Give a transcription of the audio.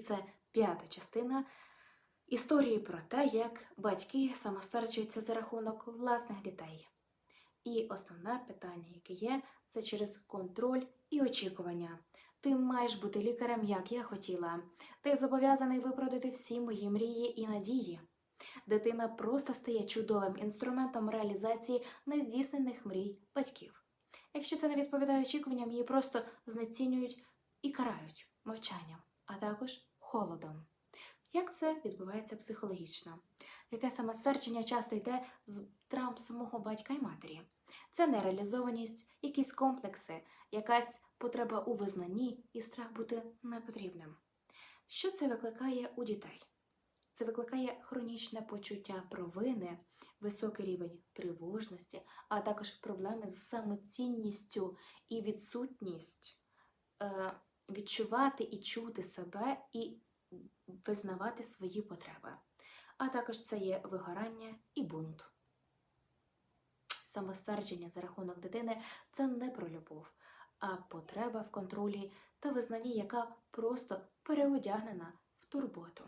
це п'ята частина історії про те, як батьки самостверджуються за рахунок власних дітей. І основне питання, яке є, це через контроль і очікування. Ти маєш бути лікарем, як я хотіла. Ти зобов'язаний виправдати всі мої мрії і надії. Дитина просто стає чудовим інструментом реалізації нездійснених мрій батьків. Якщо це не відповідає очікуванням, її просто знецінюють і карають мовчанням, а також холодом. Як це відбувається психологічно? Яке самоствердження часто йде з травм самого батька і матері? Це нереалізованість, якісь комплекси, якась потреба у визнанні і страх бути непотрібним. Що це викликає у дітей? Це викликає хронічне почуття провини, високий рівень тривожності, а також проблеми з самоцінністю і відсутність е, відчувати і чути себе і визнавати свої потреби. А також це є вигорання і бунт. Самоствердження за рахунок дитини це не про любов, а потреба в контролі та визнанні, яка просто переодягнена в турботу.